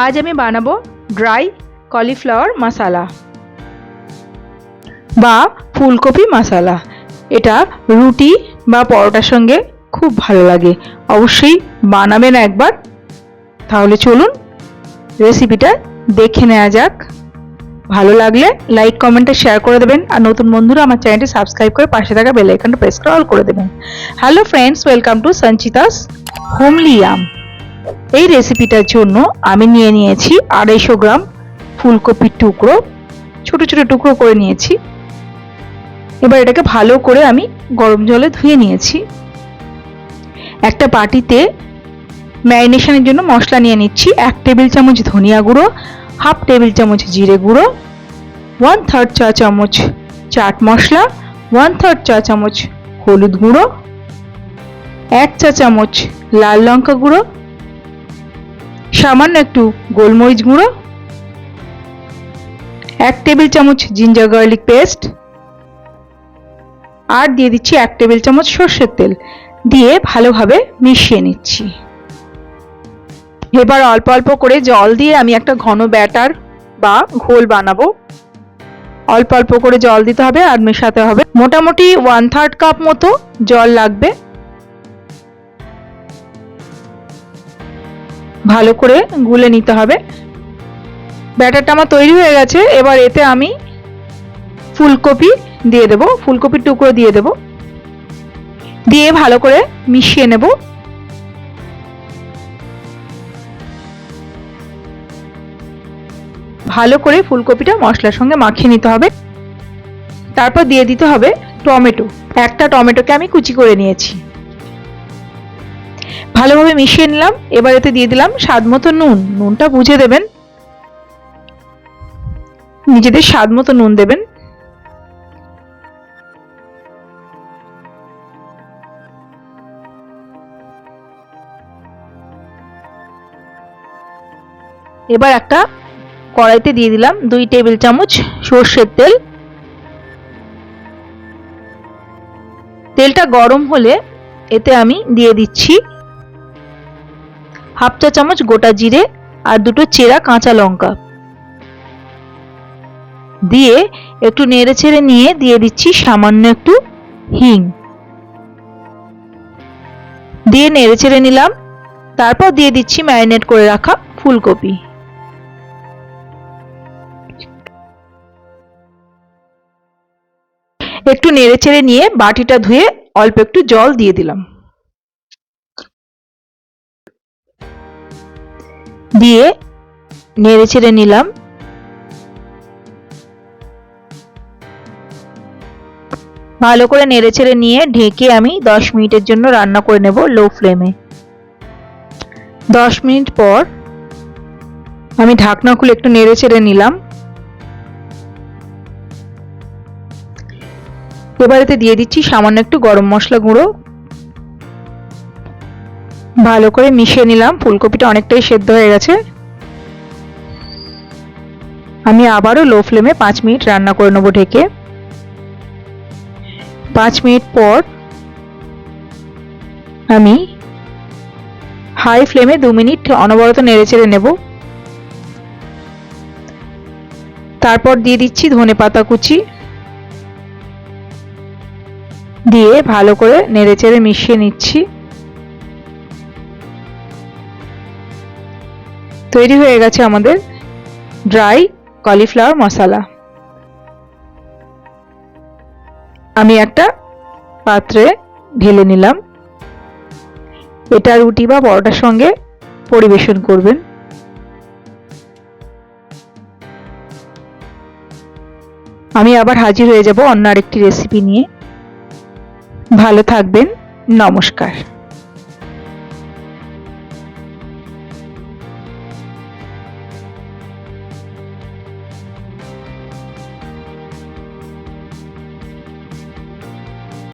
আজ আমি বানাবো ড্রাই কলিফ্লাওয়ার মশালা বা ফুলকপি মশালা। এটা রুটি বা পরোটার সঙ্গে খুব ভালো লাগে। অবশ্যই বানাবেন একবার। তাহলে চলুন রেসিপিটা দেখে নেওয়া যাক। ভালো লাগলে লাইক, কমেন্টে শেয়ার করে দেবেন। আর নতুন বন্ধুরা আমার চ্যানেলটি সাবস্ক্রাইব করে পাশে থাকা বেল আইকনটা প্রেস করে অল করে দেবেন। Hello friends, welcome to Sanchita's homely yum এই রেসিপিটার জন্য আমি নিয়ে নিয়েছি আড়াইশো গ্রাম ফুলকপির টুকরো, ছোট ছোট টুকরো করে নিয়েছি। এবার এটাকে ভালো করে আমি গরম জলে ধুয়ে নিয়েছি। একটা বাটিতে ম্যারিনেশনের জন্য মশলা নিয়ে নিচ্ছি, এক টেবিল চামচ ধনিয়া গুঁড়ো, হাফ টেবিল চামচ জিরে গুঁড়ো ওয়ান থার্ড চা চামচ চাট মশলা ওয়ান থার্ড চা চামচ হলুদ গুঁড়ো, এক চা চামচ লাল লঙ্কা গুঁড়ো সামান্য একটু গোলমরিচ গুঁড়ো, এক টেবিল চামচ জিঞ্জার গার্লিক পেস্ট আর দিয়ে দিচ্ছি এক টেবিল চামচ সর্ষের তেল। দিয়ে ভালোভাবে মিশিয়ে নিচ্ছি। এবার অল্প অল্প করে জল দিয়ে আমি একটা ঘন ব্যাটার বা ঘোল বানাবো। অল্প অল্প করে জল দিতে হবে আর মেশাতে হবে। মোটামুটি ওয়ান থার্ড কাপ মতো জল লাগবে। ভালো করে গুলে নিতে হবে। ব্যাটারটা আমার তৈরি হয়ে গেছে, এবার এতে আমি ফুলকপি দিয়ে দেব, ফুলকপির টুকরো দিয়ে দেব। দিয়ে ভালো করে মিশিয়ে নেব। ভালো করে ফুলকপিটা মশলার সঙ্গে মাখিয়ে নিতে হবে। তারপর দিয়ে দিতে হবে টমেটো। একটা টমেটোকে আমি কুচি করে নিয়েছি। ভালোভাবে মিশিয়ে নিলাম, এবার এতে দিয়ে দিলাম স্বাদ মতো নুন। নুনটা বুঝে দেবেন। নিজেদের স্বাদ মতো নুন দেবেন। এবার একটা কড়াইতে দিয়ে দিলাম দুই টেবিল চামচ সর্ষের তেল। তেলটা গরম হলে এতে আমি দিয়ে দিচ্ছি হাফ চা চামচ গোটা জিরে আর দুটো চেরা কাঁচা লঙ্কা। দিয়ে একটু নেড়ে ছেড়ে নিয়ে দিয়ে দিচ্ছি সামান্য একটু হিং। দিয়ে নেড়ে ছেড়ে নিলাম, তারপর দিয়ে দিচ্ছি ম্যারিনেট করে রাখা ফুলকপি। একটু নেড়ে চেড়ে নিয়ে বাটিটা ধুয়ে অল্প একটু জল দিয়ে দিলাম। দিয়ে নেড়ে ছেড়ে নিলাম। ভালো করে নেড়ে ছেড়ে নিয়ে ঢেকে আমি দশ মিনিটের জন্য রান্না করে নেব লো ফ্লেমে দশ মিনিট পর আমি ঢাকনা খুলে একটু নেড়ে ছেড়ে নিলাম। এবার এতে দিয়ে দিচ্ছি সামান্য একটু গরম মশলা গুঁড়ো। ভালো করে মিশিয়ে নিলাম। ফুলকপিটা অনেকটাই সেদ্ধ হয়ে গেছে। আমি আবারও লো ফ্লেমে পাঁচ মিনিট রান্না করে নেব ঢেকে। পাঁচ মিনিট পর আমি হাই ফ্লেমে দু মিনিট অনবরত নেড়ে চেড়ে নেব। তারপর দিয়ে দিচ্ছি ধনে পাতা কুচি। দিয়ে ভালো করে নেড়ে চেড়ে মিশিয়ে নিচ্ছি। তৈরি হয়ে গেছে আমাদের ড্রাই কলিফ্লাওয়ার মশলা। আমি একটা পাত্রে ঢেলে নিলাম। এটা রুটি বা পরোটার সঙ্গে পরিবেশন করবেন। আমি আবার হাজির হয়ে যাব অন্য আরেকটি রেসিপি নিয়ে। ভালো থাকবেন, নমস্কার।